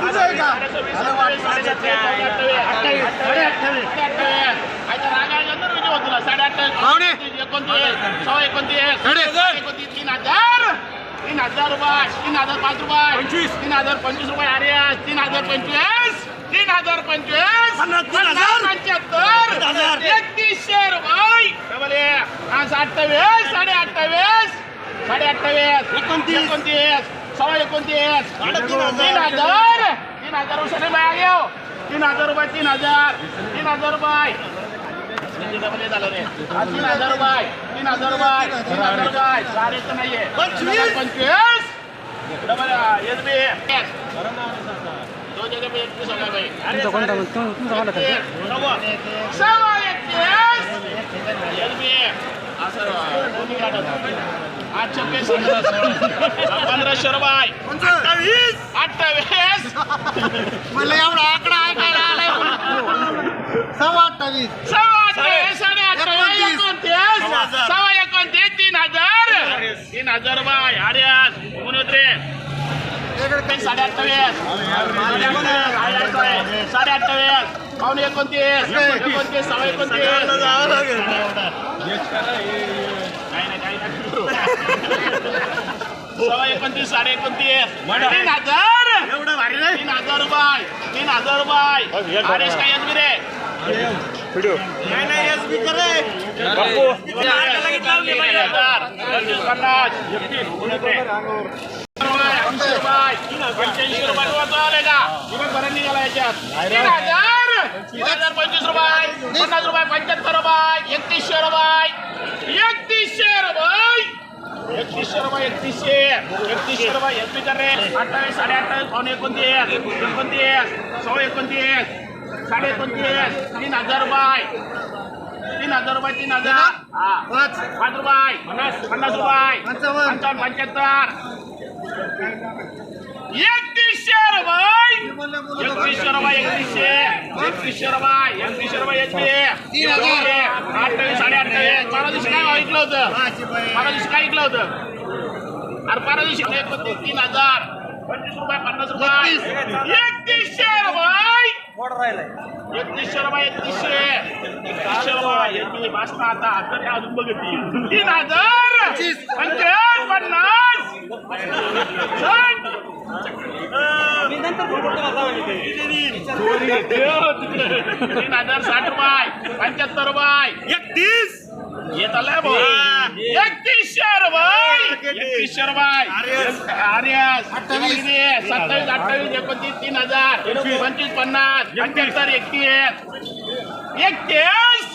तुझं आहे का? पाहुणे. तीन हजार. तीन हजार रुपये. तीन हजार पाच रुपये. पंचवीस. तीन हजार पंचवीस रुपये. अरे तीन हजार पंचवीस. तीन हजार पंचवीस. तीन. पंच्याहत्तर. तीन. एकतीसशे रुपये. अठ्ठावीस साडे अठ्ठावीस. साडे अठ्ठावीस. एकोणतीस. एकोणतीस. सव्वा एकोणतीस. साडेतीन हजार. तीन हजार तीन हजार रुपये बाहेर येऊ. तीन हजार रुपये तीन हजार. तीन हजार रुपये. तीन हजार रुपये. तीन हजार रुपये. तीन हजार रुपये. साडेचं नाहीये. पंचवीस. पंचवीस. डबल एस बी. दो जगह पे एकतीस गया भाई तुमचा कोणता मग? तुम- तुमचा कोणता खर्च? सव्वा सव्वा एकतीस एस बी. असं पंधराशे रुपये अठ्ठावीस अठ्ठावीस मला एवढा आकडा ऐकायला आलाय अठ्ठावीस सव्वा एकोणतीस. तीन हजार. तीन हजार. तीन हजार रुपये आर्यास म्हणत रे साडे अठ्ठावीस साडे अठ्ठावीस पावणे एकोणतीस एकोणतीस सव्वा एकोणतीस. नाही नाही काही नाही. सव्वा एकोणतीस साडे एकोणतीस तीन हजार एवढं भारी नाही तीन हजार रुपये तीन हजार रुपये काय रे पंच्याऐंशी रुपये याच्यात तीन हजार पंचवीस रुपये पन्नास रुपये पंच्याहत्तर रुपये एकतीसशे रुपये एकतीसशे रुपये एकतीसशे रुपये एकतीसशे एकतीसशे रुपये रे अठ्ठावीस साडे अठ्ठावीस पावणे एकोणतीस एकोणतीस सव्वा एकोणतीस साडे एकोणतीस तीन हजार रुपये. तीन हजार रुपये तीन हजार. पाच. पाच रुपये. पन्नास पन्नास रुपये. पंचावन्न. पंच्याहत्तर. एकतीसशे रुपये. एकतीसशे रुपये एकतीसशे. एकतीसशे रुपये एकतीसशे रुपये एकतीस. अठ्ठावीस साडे अठ्ठावीस परवा दिवशी काय ऐकलं होतं? परवा दिवशी काय ऐकलं होतं? अरे परवा दिवशी तीन हजार. पंचवीस रुपये पन्नास रुपये. एकतीसशे रुपये. एकतीसशे रुपये एकतीसशे. एकतीसशे रुपये. एकतीस आता. आता काय अजून बघितली. तीन हजार. पंचावन्न पन्नास. तीन हजार साठ रुपये. पंच्याहत्तर रुपये. एकतीस. येत आलंय भाऊ एकतीसशे रुपये एकतीसशे रुपये आर्यस. सत्तावीस अठ्ठावीस एकोणतीस तीन हजार. पंचवीस पन्नास. पंच्याहत्तर एकतीस. एकतीस.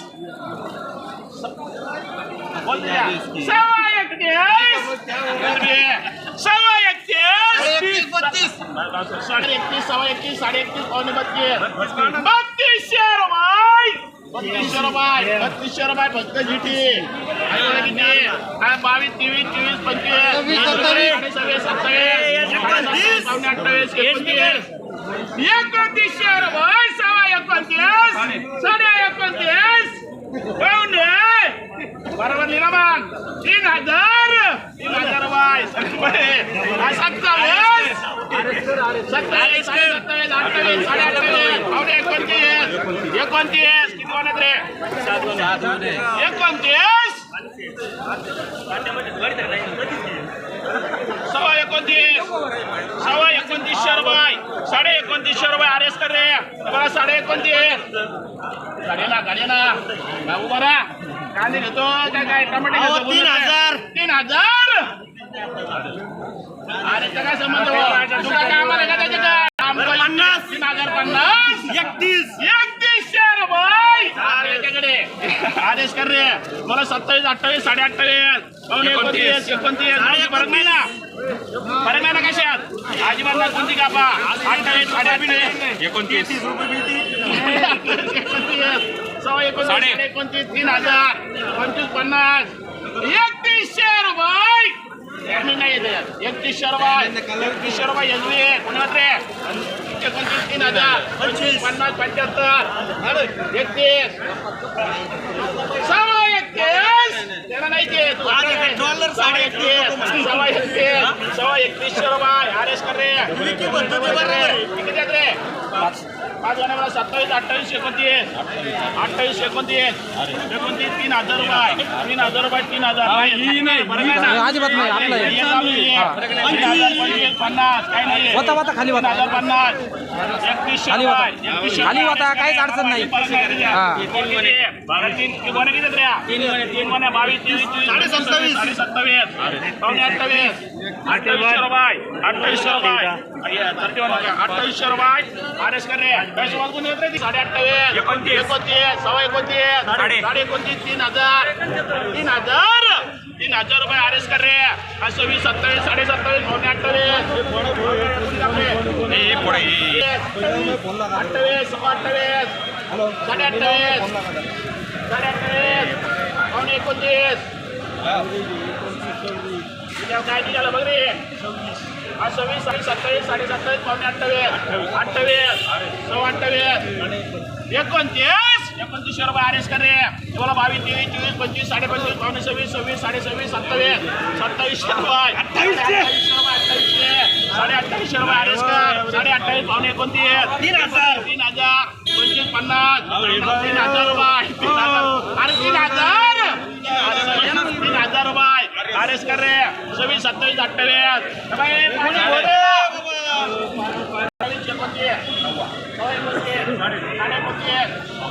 सव्वा एकतीस. सव्वा एकतीस. बत्तीस. साडे एकतीस सव्वा एकतीस साडे एकतीस पावणे बत्तीस. बत्तीसशे रुपये बत्तीसशे रुपये फक्त जीटी. काय बावीस तेवीस चोवीस पंचवीस. सव्वीस, सत्तावीस. पावणे अठ्ठावीस एकोणतीस. एकोणतीसशे रुपये सव्वा एकोणतीस. साडे एकोणतीस. पावणे बरोबर लिहिला मग तीन हजार. तीन हजार रुपये. सत्तावीस सत्तावीस साडे सत्तावीस अठ्ठावीस साडे अठ्ठावीस पावणे एकोणतीस एकोणतीस किती म्हणत रे? एकोणतीस सव्वा एकोणतीस सव्वा एकोणतीसशे रुपये साडे एकोणतीसशे रुपये आर एस कर रे. बघा साडे एकोणतीस गाडीला गाडीला उभा राहा. कांदे घेतो. काय काय टमाटे घेतो. तीन. हजार. तीन हजार? पन्नास. तीन हजार पन्नास. एकतीस. एकतीसशे रुपये आदेश कर रे. मला सत्तावीस अठ्ठावीस साडे अठ्ठावीस एकोणतीस. एकोणतीस. कोणती फरक नाही ना फरक नाही ना कशात अजिबात नाही कोणती कापा? अठ्ठावीस साडे अठ्ठावीस एकोणतीस. सव्वा एकोणतीस एकोणतीस तीन हजार. पंचवीस पन्नास. एकतीसशे रुपये कमी नाही येत एकतीस एकतीसशे रुपये एकतीसशे रुपये एकोणतीस तीन हजार पंचवीस पन्नास पंच्याहत्तर एकतीस सहा एकतीस त्याला नाही ते तू डॉलर सव्वा एकतीस सव्वा एकतीस सव्वा एकतीसशे रुपये कर रे किती रे पाच जानेवारी सत्तावीस अठ्ठावीस एकोणतीस अठ्ठावीस एकोणतीस एकोणतीस तीन हजार रुपये तीन हजार रुपये तीन हजार अजिबात नाही, आपलं पंचवीस पन्नास काय नाही होता, होता, खाली होता. हजार पन्नास एकतीसशे खाली होता. खाली होता, काहीच अडचण नाही. तीन गोण्या किती तीन बावीस तेवीस चोवीस साडे सत्तावीस साडे सत्तावीस अठ्ठावीसशे रुपये अठ्ठावीसशे रुपये थर्टी वन अठ्ठावीसशे रुपये आर एस कर रे पैसे वाजून येत रे साडे अठ्ठावीस एकोणतीस एकोणतीस सव्वा एकोणतीस साडे एकोणतीस तीन हजार तीन हजार तीन हजार रुपये आर एस कर रे हा सव्वीस सत्तावीस साडे सत्तावीस पावणे अठ्ठावीस अठ्ठावीस सव्वा अठ्ठावीस साडे अठ्ठावीस साडे अठ्ठावीस पावणे एकोणतीस काय निघालं बघ रे हा सव्वीस साडे सत्तावीस साडे सत्तावीस पावणे अठ्ठावीस अठ्ठावीस सव्वा अठ्ठावीस एकोणतीस एकोणतीसशे रुपये आर एस कर रे तुम्हाला बावीस तेवीस चोवीस पंचवीस साडे पंचवीस पावणे सव्वीस सव्वीस साडे सव्वीस सत्तावीस सत्तावीसशे रुपये अठ्ठावीसशे रुपये अठ्ठावीसशे साडे अठ्ठावीसशे रुपये आर एस कर साडे अठ्ठावीस पावणे एकोणतीस तीन हजार तीन हजार पंचवीस पन्नास तीन हजार रुपये तीन हजार अरे तीन हजार तीन हजार रुपये कर रे सव्वीस सत्तावीस अठ्ठावीस तीन हजार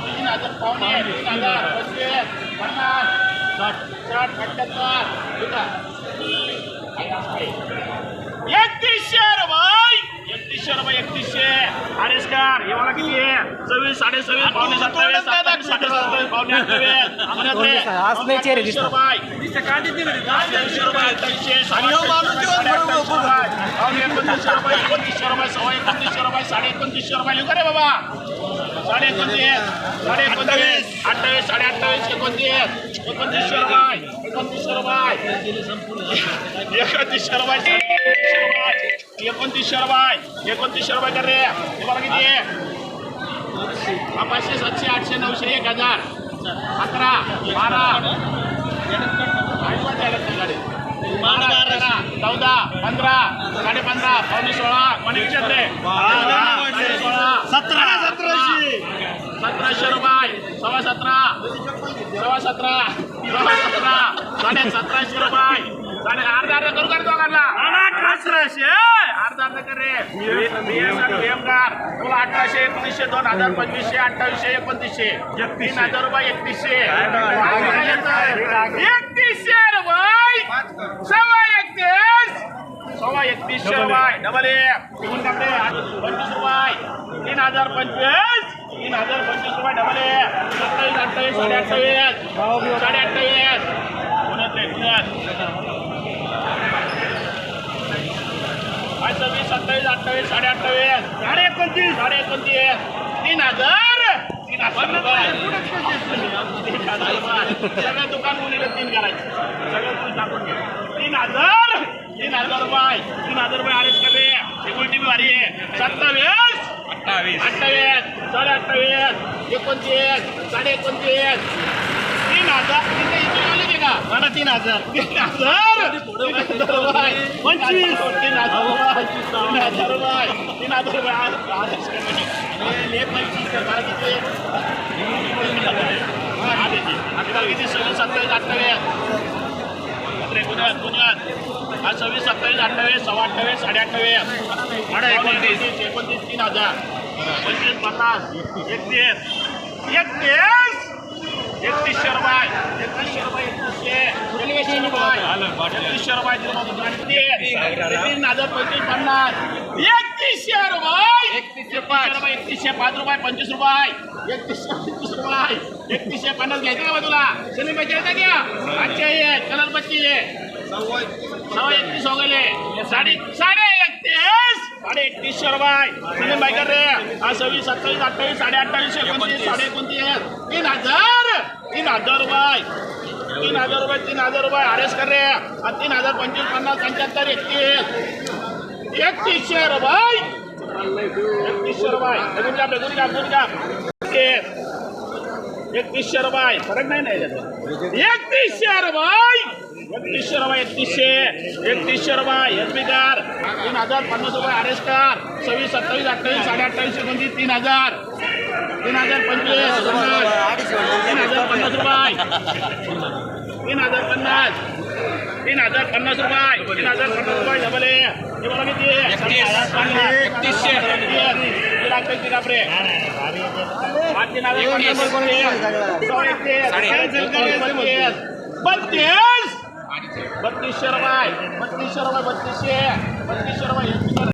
तीन हजार पन्नास साठ साठ अठ्ठ्याहत्तर एकतीसशे एकतीसशे रुपये एकतीसशे. आर एस कार हे मला किती आहे. सव्वीस साडे सव्वीस पावणे सत्तावीस साडे सत्तावीस पावणे अठ्ठावीस. रुपये अठ्ठावीसशे साडे पावणे एकोणतीसशे रुपये एकोणतीसशे रुपये सव्वा एकोणतीसशे रुपये साडे एकोणतीसशे रुपये लिहू का रे बाबा साडे एकोणतीस साडे एकोणतीस अठ्ठावीस साडे अठ्ठावीस एकोणतीस एकोणतीसशे रुपये एकोणतीसशे रुपये एकोणतीसशे रुपये एकोणतीसशे रुपये एकोणतीसशे रुपये कर रे? तुम्हाला किती आहे. पाचशे सातशे आठशे नऊशे एक हजार. अकरा बारा. चौदा पंधरा साडे पंधरा पावणे सोळा. कोणी सोळा. सतरा सतराशे. सतराशे रुपये सव्वा सतरा. सव्वा सतरा. सव्वा सतरा. साडे सतराशे रुपये करू का रे दोघांना? अठराशे अर्धा अर्धा कर रे. BM आणि BM कार तुला अठराशे एकोणीसशे दोन हजार पंचवीसशे अठ्ठावीसशे एकोणतीसशे. तीन हजार रुपये एकतीसशे. एकतीसशे रुपये सव्वा एकतीस. सव्वा एकतीसशे रुपये डबल एक. निघून टाकले पंचवीस रुपये. तीन हजार पंचवीस. तीन हजार पंचवीस रुपये डबल एक. सत्तावीस अठ्ठावीस साडे अठ्ठावीस साडे अठ्ठावीस पुण्यात आज सव्वीस सत्तावीस अठ्ठावीस साडे अठ्ठावीस साडे एकोणतीस साडे एकोणतीस तीन हजार तीन हजार सगळं दुकान मुलीला तीन करायचं. सगळं तू टाकून घे. तीन हजार. तीन हजार रुपये. तीन हजार रुपये आरेस कर रे सिक्युरिटी बी भारी आहे. सत्तावीस. अठ्ठावीस. अठ्ठावीस. साडे अठ्ठावीस एकोणतीस. साडे एकोणतीस तीन हजार. मला तीन हजार. तीन हजार? रुपये. पंचवीस. तीन हजार रुपये. तीन हजार रुपये. तीन हजार रुपये. आदेश हे पंचवीस किती किती सव्वीस सत्तावीस अठ्ठावीस. पुण्यात पुण्यात आज सव्वीस सत्तावीस अठ्ठावीस सव्वा अठ्ठावीस साडे अठ्ठावीस. एकोणतीस. एकोणतीस तीन हजार. पंचवीस पन्नास. एकतीस. एकतीस? एकतीसशे रुपये एकतीसशे रुपये एकतीसशे एकतीसशे रुपये एकतीसशे रुपये तीन हजार पंचवीस पन्नास एकतीसशे रुपये एकतीसशे पाच रुपये एकतीसशे पाच रुपये पंचवीस रुपये एकतीसशे पंचवीस रुपये एकतीसशे पन्नास घ्यायचं का तुला शनी पाहिजे का घ्या आजच्या ये कलर पच्ची आहे सव्वा एकतीस हो गेले साडे साडे एकतीस साडे एकतीसशे रुपये सलीम भाई कर रे हा सव्वीस सत्तावीस अठ्ठावीस साडे अठ्ठावीस एकोणतीस साडे एकोणतीस तीन हजार तीन हजार रुपये. तीन हजार रुपये तीन हजार रुपये आर कर रे तीन हजार पंचवीस पन्नास पंच्याहत्तर एकतीस. एकतीसशे रुपये एकतीसशे रुपये गुण का गुण का गुण का एकतीसशे रुपये फरक नाही नाही एकतीसशे रुपये एकतीसशे रुपये एकतीसशे एकतीसशे रुपये एसबीकार तीन हजार पन्नास रुपये आर एस कार. सव्वीस सत्तावीस अठ्ठावीस साडे अठ्ठावीस एकोणतीस तीन हजार. तीन हजार पंचवीस. तीन हजार पन्नास रुपये. तीन हजार पन्नास. तीन हजार पन्नास रुपये. तीन हजार पन्नास रुपये. डबल हे बघा किती? एकतीसशे. तीन तीन हजार बत्तीस. बत्तीसशे रुपये. बत्तीसशे रुपये. बत्तीसशे. बत्तीसशे रुपये.